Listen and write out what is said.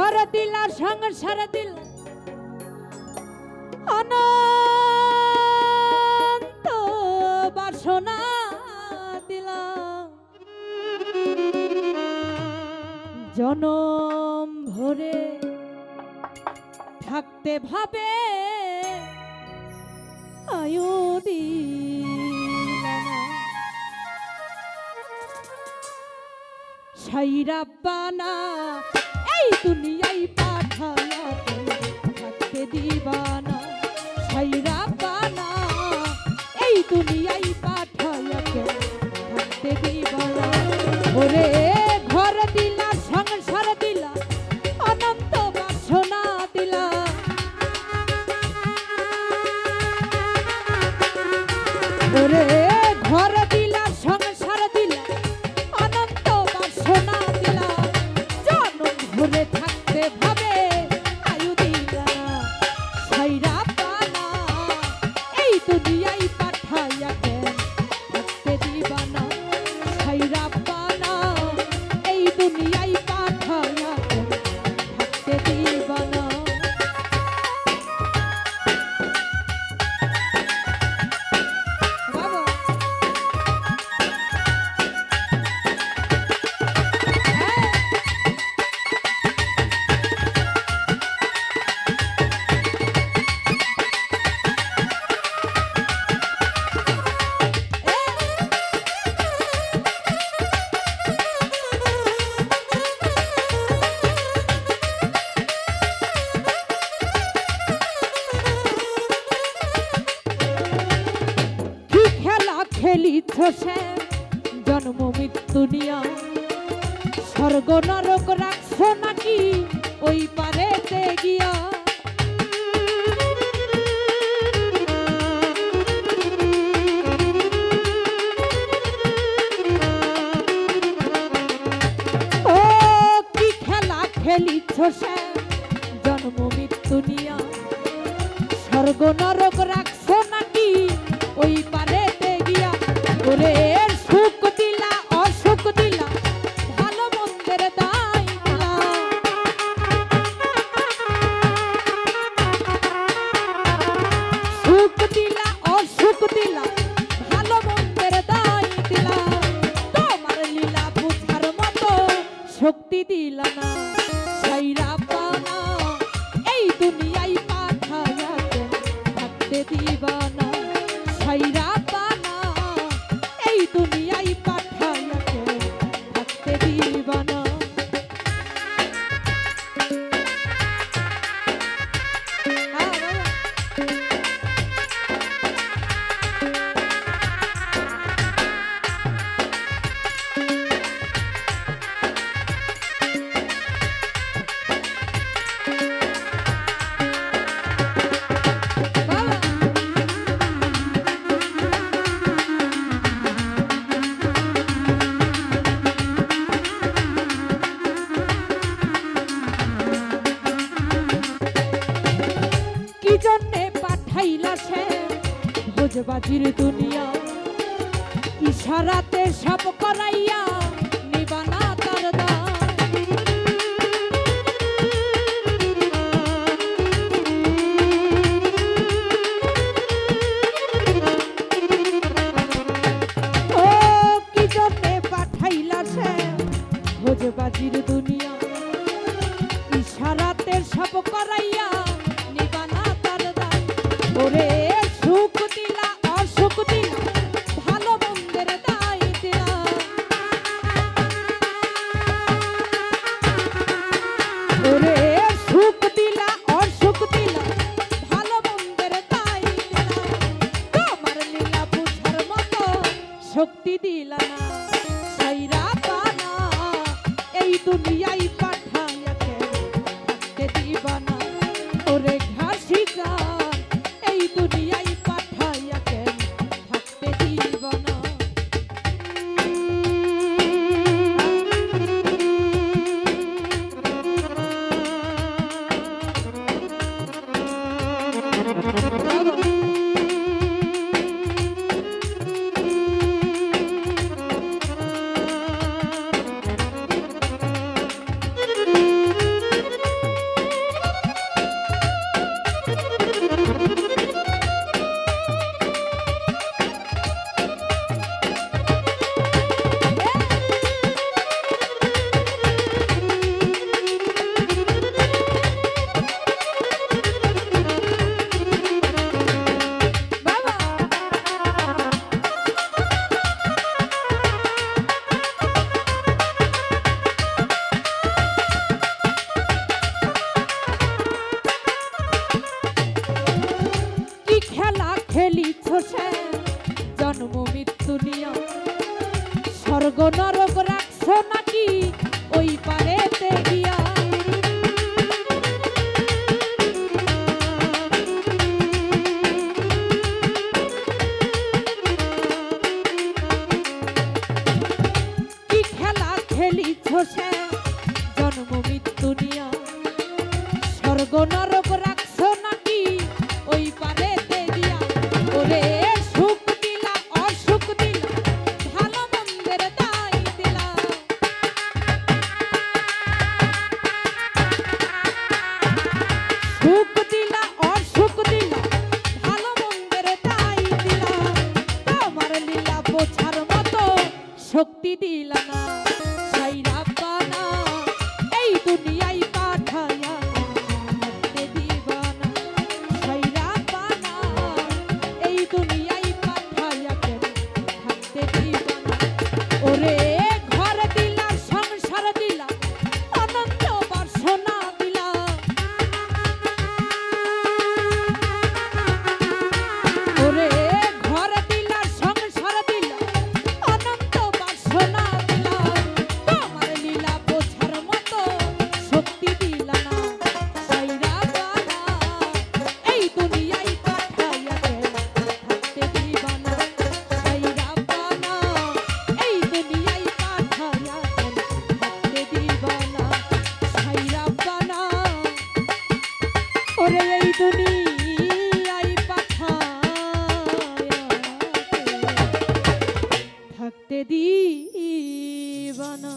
ঘর আর সংসার দিলা অনন্ত বাসনা দিলা জনম ভরে থাকতে ভাবে আয়ু সাইরাব্বানা এই দুনিয়ায় পাঠালা থাকতে বসে, জন্ম মৃত্যু নিয়া। স্বর্গ নরক রাখছো নাকি ওই পারে গিয়া? জন্ম মৃত্যু নিয়া। স্বর্গ নরক রাখ ছাইলা সে ভোজবাজির দুনিয়া। ইশারাতে সব করাইয়া নরক রাখছো ওই পারেতে কি খেলা জন্ম মৃত্যু নিয়া। স্বর্গ নরক Cook. থাকতে দিবানা